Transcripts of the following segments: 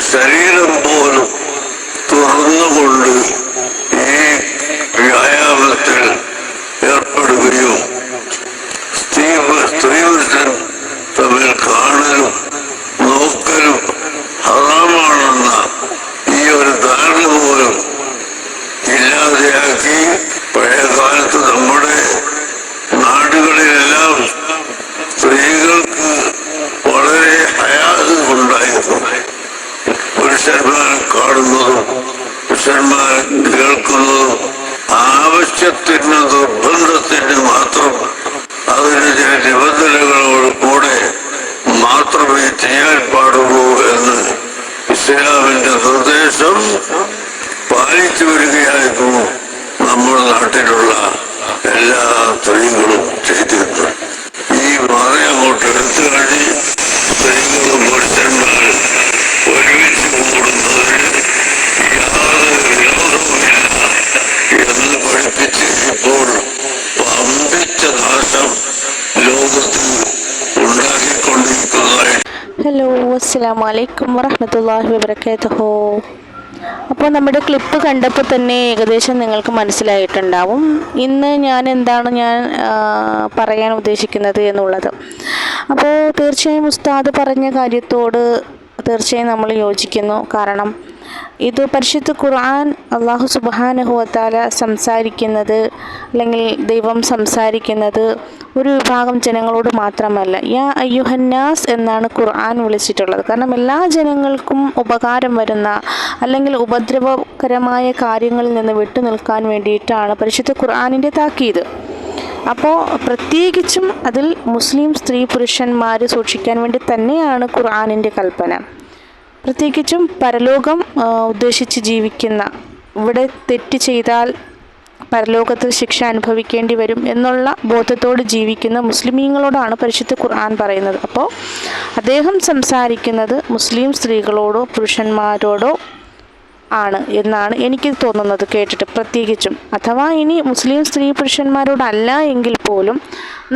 ശരീരം പോലും തുറന്നുകൊണ്ട് പുരുഷന്മാരെ കേൾക്കുന്നതും ആവശ്യത്തിന് നിർബന്ധത്തിന് മാത്രം അതിന് ചില നിബന്ധനകളോട് കൂടെ മാത്രമേ ചെയ്യാൻ പാടുള്ളൂ എന്ന് ഇസ്ലാമിന്റെ നിർദ്ദേശം പാലിച്ചു വരികയായിരുന്നു നമ്മുടെ നാട്ടിലുള്ള എല്ലാ തൊഴിലുകളും ചെയ്തിരുന്നത്. ഹലോ അസ്സാം വലൈക്കും വറഹമത്തല്ലാഹി വബർക്കാത്തഹോ അപ്പോൾ നമ്മുടെ ക്ലിപ്പ് കണ്ടപ്പോൾ തന്നെ ഏകദേശം നിങ്ങൾക്ക് മനസ്സിലായിട്ടുണ്ടാവും. ഇന്ന് ഞാൻ എന്താണ് ഞാൻ പറയാൻ ഉദ്ദേശിക്കുന്നത് എന്നുള്ളത്. അപ്പോൾ തീർച്ചയായും ഉസ്താദ് പറഞ്ഞ കാര്യത്തോട് തീർച്ചയായും നമ്മൾ യോജിക്കുന്നു. കാരണം ഇത് പരിശുദ്ധ ഖുർആൻ അള്ളാഹു സുബാനഹുവത്താല സംസാരിക്കുന്നത് അല്ലെങ്കിൽ ദൈവം സംസാരിക്കുന്നത് ഒരു വിഭാഗം ജനങ്ങളോട് മാത്രമല്ല. യാ അയ്യുഹന്നാസ് എന്നാണ് ഖുർആൻ വിളിച്ചിട്ടുള്ളത്. കാരണം എല്ലാ ജനങ്ങൾക്കും ഉപകാരം വരുന്ന അല്ലെങ്കിൽ ഉപദ്രവകരമായ കാര്യങ്ങളിൽ നിന്ന് വിട്ടു നിൽക്കാൻ വേണ്ടിയിട്ടാണ് പരിശുദ്ധ ഖുർആാനിന്റെ താക്കീത്. അപ്പോൾ പ്രത്യേകിച്ചും അതിൽ മുസ്ലിം സ്ത്രീ പുരുഷന്മാർ സൂക്ഷിക്കാൻ വേണ്ടി തന്നെയാണ് ഖുർആാനിന്റെ കൽപ്പന. പ്രത്യേകിച്ചും പരലോകം ഉദ്ദേശിച്ച് ജീവിക്കുന്ന ഇവിടെ തെറ്റ് ചെയ്താൽ പരലോകത്തിൽ ശിക്ഷ അനുഭവിക്കേണ്ടി വരും എന്നുള്ള ബോധത്തോട് ജീവിക്കുന്ന മുസ്ലിമീങ്ങളോടാണ് പരിശുദ്ധ ഖുർആൻ പറയുന്നത്. അപ്പോൾ അദ്ദേഹം സംസാരിക്കുന്നത് മുസ്ലിം സ്ത്രീകളോടോ പുരുഷന്മാരോടോ ആണ് എന്നാണ് എനിക്ക് തോന്നുന്നത് കേട്ടിട്ട് പ്രത്യേകിച്ചും. അഥവാ ഇനി മുസ്ലിം സ്ത്രീ പുരുഷന്മാരോടല്ല എങ്കിൽ പോലും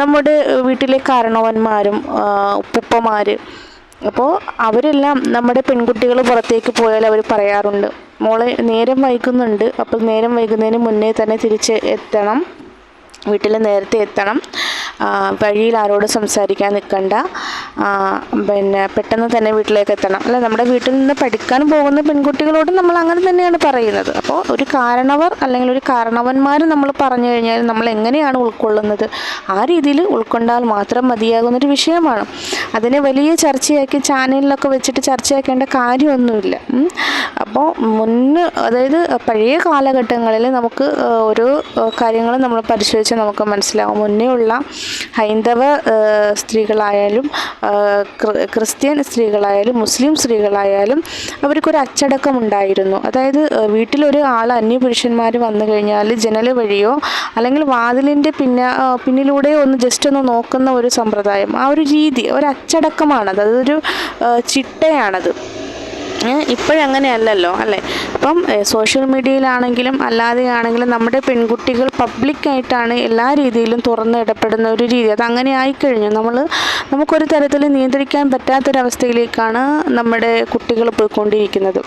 നമ്മുടെ വീട്ടിലെ കാരണവന്മാരും ഉപ്പുപ്പമാർ അപ്പോൾ അവരെല്ലാം നമ്മുടെ പെൺകുട്ടികൾ പുറത്തേക്ക് പോയാൽ അവർ പറയാറുണ്ട് മോളെ നേരം വൈകുന്നുണ്ട് അപ്പോൾ നേരം വൈകുന്നതിന് മുന്നേ തന്നെ തിരിച്ച് എത്തണം വീട്ടിൽ നേരത്തെ എത്തണം. വഴിയിൽ ആരോടും സംസാരിക്കാൻ നിൽക്കണ്ട. പിന്നെ പെട്ടെന്ന് തന്നെ വീട്ടിലേക്ക് എത്തണം. അല്ല നമ്മുടെ വീട്ടിൽ നിന്ന് പഠിക്കാൻ പോകുന്ന പെൺകുട്ടികളോട് നമ്മൾ അങ്ങനെ തന്നെയാണ് പറയുന്നത്. അപ്പോൾ ഒരു കാരണവർ അല്ലെങ്കിൽ ഒരു കാരണവന്മാർ നമ്മൾ പറഞ്ഞു കഴിഞ്ഞാൽ നമ്മൾ എങ്ങനെയാണ് ഉൾക്കൊള്ളുന്നത്? ആ രീതിയിൽ ഉൾക്കൊണ്ടാൽ മാത്രം മതിയാകുന്നൊരു വിഷയമാണ്. അതിനെ വലിയ ചർച്ചയാക്കി ചാനലിലൊക്കെ വെച്ചിട്ട് ചർച്ചയാക്കേണ്ട കാര്യമൊന്നുമില്ല. അപ്പോൾ മുന്ന് അതായത് പഴയ കാലഘട്ടങ്ങളിൽ നമുക്ക് ഓരോ കാര്യങ്ങളും നമ്മൾ പരിശോധിച്ച് നമുക്ക് മനസ്സിലാവും. മുന്നേ ഉള്ള ഹൈന്ദവ സ്ത്രീകളായാലും ക്രിസ്ത്യൻ സ്ത്രീകളായാലും മുസ്ലിം സ്ത്രീകളായാലും അവർക്കൊരു അച്ചടക്കം ഉണ്ടായിരുന്നു അതായത് വീട്ടിലൊരു ആൾ അന്യപുരുഷന്മാർ വന്നു കഴിഞ്ഞാൽ ജനൽ വഴിയോ അല്ലെങ്കിൽ വാതിലിന്റെ പിന്നെ പിന്നിലൂടെയോ ഒന്ന് ജസ്റ്റ് ഒന്ന് നോക്കുന്ന ഒരു സമ്പ്രദായം ആ ഒരു രീതി ഒരു അച്ചടക്കമാണത്. അതൊരു ചിട്ടയാണത്. ഇപ്പോഴങ്ങനെയല്ലല്ലോ അല്ലേ? ഇപ്പം സോഷ്യൽ മീഡിയയിലാണെങ്കിലും അല്ലാതെയാണെങ്കിലും നമ്മുടെ പെൺകുട്ടികൾ പബ്ലിക്കായിട്ടാണ് എല്ലാ രീതിയിലും തുറന്ന് ഇടപെടുന്ന ഒരു രീതി. അത് അങ്ങനെ ആയിക്കഴിഞ്ഞു. നമ്മൾ നമുക്കൊരു തരത്തിൽ നിയന്ത്രിക്കാൻ പറ്റാത്തൊരവസ്ഥയിലേക്കാണ് നമ്മുടെ കുട്ടികൾ പോയിക്കൊണ്ടിരിക്കുന്നത്.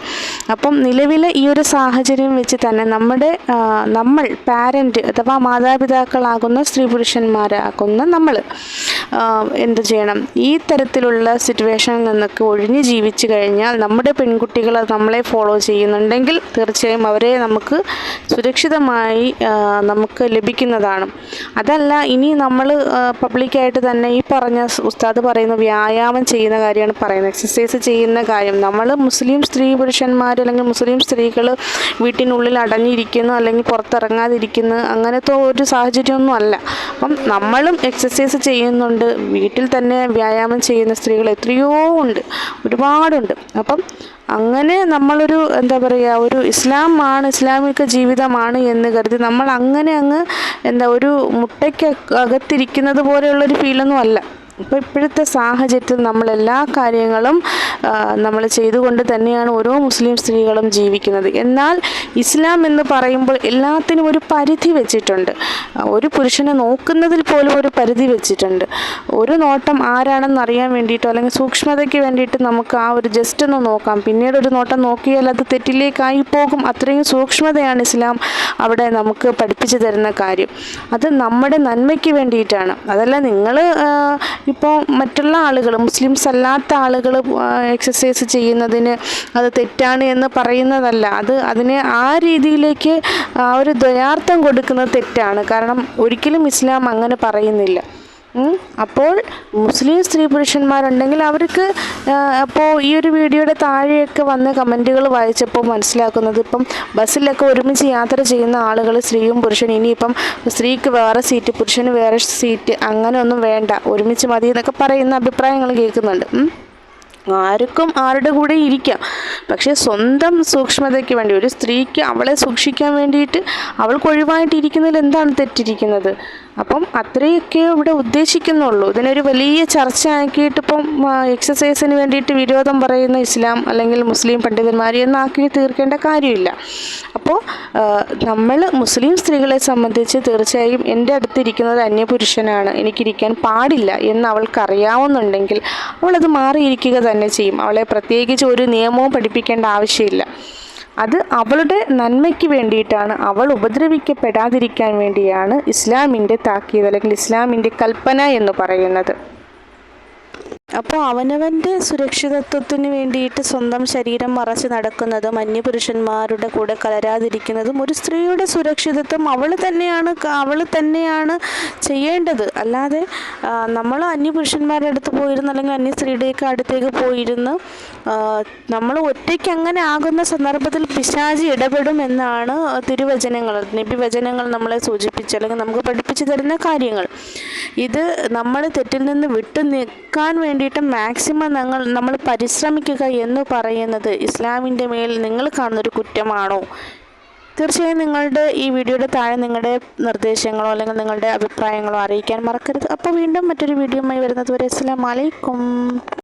അപ്പം നിലവിലെ ഈ ഒരു സാഹചര്യം വെച്ച് തന്നെ നമ്മുടെ നമ്മൾ പാരന്റ് അഥവാ മാതാപിതാക്കളാകുന്ന സ്ത്രീ പുരുഷന്മാരാകുന്ന നമ്മൾ എന്ത് ചെയ്യണം? ഈ തരത്തിലുള്ള സിറ്റുവേഷനിൽ നിന്നൊക്കെ ഒഴിഞ്ഞ് ജീവിച്ചു കഴിഞ്ഞാൽ നമ്മുടെ പെൺകുട്ടികൾ നമ്മളെ ഫോളോ ചെയ്യുന്നുണ്ടെങ്കിൽ തീർച്ചയായും അവരെ നമുക്ക് സുരക്ഷിതമായി നമുക്ക് ലഭിക്കുന്നതാണ്. അതല്ല ഇനി നമ്മൾ പബ്ലിക്കായിട്ട് തന്നെ ഈ പറഞ്ഞ ഉസ്താദ് പറയുന്ന വ്യായാമം ചെയ്യുന്ന കാര്യമാണ് പറയുന്നത്. എക്സസൈസ് ചെയ്യുന്ന കാര്യം. നമ്മൾ മുസ്ലിം സ്ത്രീ പുരുഷന്മാർ അല്ലെങ്കിൽ മുസ്ലിം സ്ത്രീകൾ വീട്ടിനുള്ളിൽ അടഞ്ഞിരിക്കുന്നു അല്ലെങ്കിൽ പുറത്തിറങ്ങാതിരിക്കുന്നു അങ്ങനത്തെ ഒരു സാഹചര്യമൊന്നും അല്ല. അപ്പം നമ്മളും എക്സസൈസ് ചെയ്യുന്നുണ്ട്. വീട്ടിൽ തന്നെ വ്യായാമം ചെയ്യുന്ന സ്ത്രീകൾ എത്രയോ ഉണ്ട്. ഒരുപാടുണ്ട്. അപ്പം അങ്ങനെ നമ്മളൊരു എന്താ പറയുക ഒരു ഇസ്ലാമാണ് ഇസ്ലാമിക ജീവിതമാണ് എന്ന് കരുതി നമ്മൾ അങ്ങനെ അങ്ങ് എന്താ ഒരു മുട്ടയ്ക്ക് അകത്തിരിക്കുന്നത് പോലെയുള്ളൊരു ഫീലൊന്നും അല്ല. ഇപ്പോൾ ഇപ്പോഴത്തെ സാഹചര്യത്തിൽ നമ്മൾ എല്ലാ കാര്യങ്ങളും നമ്മൾ ചെയ്തുകൊണ്ട് തന്നെയാണ് ഓരോ മുസ്ലിം സ്ത്രീകളും ജീവിക്കുന്നത്. എന്നാൽ ഇസ്ലാം എന്ന് പറയുമ്പോൾ എല്ലാത്തിനും ഒരു പരിധി വെച്ചിട്ടുണ്ട്. ഒരു പുരുഷനെ നോക്കുന്നതിൽ പോലും ഒരു പരിധി വെച്ചിട്ടുണ്ട്. ഒരു നോട്ടം ആരാണെന്ന് അറിയാൻ വേണ്ടിയിട്ടോ അല്ലെങ്കിൽ സൂക്ഷ്മതയ്ക്ക് വേണ്ടിയിട്ട് നമുക്ക് ആ ഒരു ജസ്റ്റ് ഒന്ന് നോക്കാം. പിന്നീട് ഒരു നോട്ടം നോക്കിയാൽ അത് തെറ്റിലേക്കായി പോകും. അത്രയും സൂക്ഷ്മതയാണ് ഇസ്ലാം അവിടെ നമുക്ക് പഠിപ്പിച്ചു തരുന്ന കാര്യം. അത് നമ്മുടെ നന്മയ്ക്ക് വേണ്ടിയിട്ടാണ്. അതല്ല നിങ്ങൾ ഇപ്പോൾ മറ്റുള്ള ആളുകൾ മുസ്ലിംസ് അല്ലാത്ത ആളുകൾ എക്സസൈസ് ചെയ്യുന്നതിന് അത് തെറ്റാണ് എന്ന് പറയുന്നതല്ല അത് അതിനെ ആ രീതിയിലേക്ക് ആ ഒരു ദ്വയാർത്ഥം കൊടുക്കുന്നത് തെറ്റാണ് കാരണം ഒരിക്കലും ഇസ്ലാം അങ്ങനെ പറയുന്നില്ല. അപ്പോൾ മുസ്ലിം സ്ത്രീ പുരുഷന്മാരുണ്ടെങ്കിൽ അവർക്ക് അപ്പോൾ ഈ ഒരു വീഡിയോയുടെ താഴെയൊക്കെ വന്ന് കമന്റുകൾ വായിച്ചപ്പോൾ മനസ്സിലാക്കുന്നത് ഇപ്പം ബസ്സിലൊക്കെ ഒരുമിച്ച് യാത്ര ചെയ്യുന്ന ആളുകൾ സ്ത്രീയും പുരുഷനും ഇനിയിപ്പം സ്ത്രീക്ക് വേറെ സീറ്റ് പുരുഷന് വേറെ സീറ്റ് അങ്ങനെയൊന്നും വേണ്ട ഒരുമിച്ച് മതി എന്നൊക്കെ പറയുന്ന അഭിപ്രായങ്ങൾ കേൾക്കുന്നുണ്ട്. ആർക്കും ആരുടെ കൂടെ ഇരിക്കാം. പക്ഷേ സ്വന്തം സൂക്ഷ്മതയ്ക്ക് വേണ്ടി ഒരു സ്ത്രീക്ക് അവളെ സൂക്ഷിക്കാൻ വേണ്ടിയിട്ട് അവൾക്ക് ഒഴിവായിട്ടിരിക്കുന്നതിൽ എന്താണ് തെറ്റിരിക്കുന്നത്? അപ്പം അത്രയൊക്കെ ഇവിടെ ഉദ്ദേശിക്കുന്നുള്ളൂ. ഇതിനൊരു വലിയ ചർച്ച ആക്കിയിട്ട് ഇപ്പം എക്സസൈസിന് വേണ്ടിയിട്ട് വിരോധം പറയുന്ന ഇസ്ലാം അല്ലെങ്കിൽ മുസ്ലിം പണ്ഡിതന്മാർ എന്നാക്കി തീർക്കേണ്ട കാര്യമില്ല. അപ്പോൾ നമ്മൾ മുസ്ലിം സ്ത്രീകളെ സംബന്ധിച്ച് തീർച്ചയായും എന്റെ അടുത്തിരിക്കുന്നത് അന്യപുരുഷനാണ്. എനിക്കിരിക്കാൻ പാടില്ല എന്ന് അവൾക്കറിയാവുന്നുണ്ടെങ്കിൽ അവളത് മാറിയിരിക്കുക തന്നെ ചെയ്യും. അവളെ പ്രത്യേകിച്ച് ഒരു നിയമവും പഠിപ്പിക്കേണ്ട ആവശ്യമില്ല. അത് അവളുടെ നന്മയ്ക്ക് വേണ്ടിയിട്ടാണ്. അവൾ ഉപദ്രവിക്കപ്പെടാതിരിക്കാൻ വേണ്ടിയാണ് ഇസ്ലാമിന്റെ താക്കീത് അല്ലെങ്കിൽ ഇസ്ലാമിന്റെ കൽപ്പന എന്ന് പറയുന്നത്. അപ്പോൾ അവനവന്റെ സുരക്ഷിതത്വത്തിന് വേണ്ടിയിട്ട് സ്വന്തം ശരീരം മറച്ച് നടക്കുന്നതും അന്യപുരുഷന്മാരുടെ കൂടെ കലരാതിരിക്കുന്നതും ഒരു സ്ത്രീയുടെ സുരക്ഷിതത്വം അവൾ തന്നെയാണ് അവൾ തന്നെയാണ് ചെയ്യേണ്ടത്. അല്ലാതെ നമ്മൾ അന്യപുരുഷന്മാരുടെ അടുത്ത് പോയിരുന്ന് അല്ലെങ്കിൽ അന്യ സ്ത്രീയുടെയൊക്കെ അടുത്തേക്ക് പോയിരുന്ന് നമ്മൾ ഒറ്റയ്ക്ക് അങ്ങനെ ആകുന്ന സന്ദർഭത്തിൽ പിശാചി ഇടപെടും എന്നാണ് തിരുവചനങ്ങൾ നിബിവചനങ്ങൾ നമ്മളെ സൂചിപ്പിച്ച് അല്ലെങ്കിൽ നമുക്ക് പഠിപ്പിച്ചു തരുന്ന കാര്യങ്ങൾ. ഇത് നമ്മൾ തെറ്റിൽ നിന്ന് വിട്ടു നിൽക്കാൻ വേണ്ടിയിട്ട് മാക്സിമം ഞങ്ങൾ നമ്മൾ പരിശ്രമിക്കുക എന്ന് പറയുന്നത് ഇസ്ലാമിന്റെ മേൽ നിങ്ങൾ കാണുന്നൊരു കുറ്റമാണോ? തീർച്ചയായും നിങ്ങളുടെ ഈ വീഡിയോയുടെ താഴെ നിങ്ങളുടെ നിർദ്ദേശങ്ങളോ അല്ലെങ്കിൽ നിങ്ങളുടെ അഭിപ്രായങ്ങളോ അറിയിക്കാൻ മറക്കരുത്. അപ്പോൾ വീണ്ടും മറ്റൊരു വീഡിയോയുമായി വരുന്നത് വരെ അസ്സലാമു അലൈക്കും.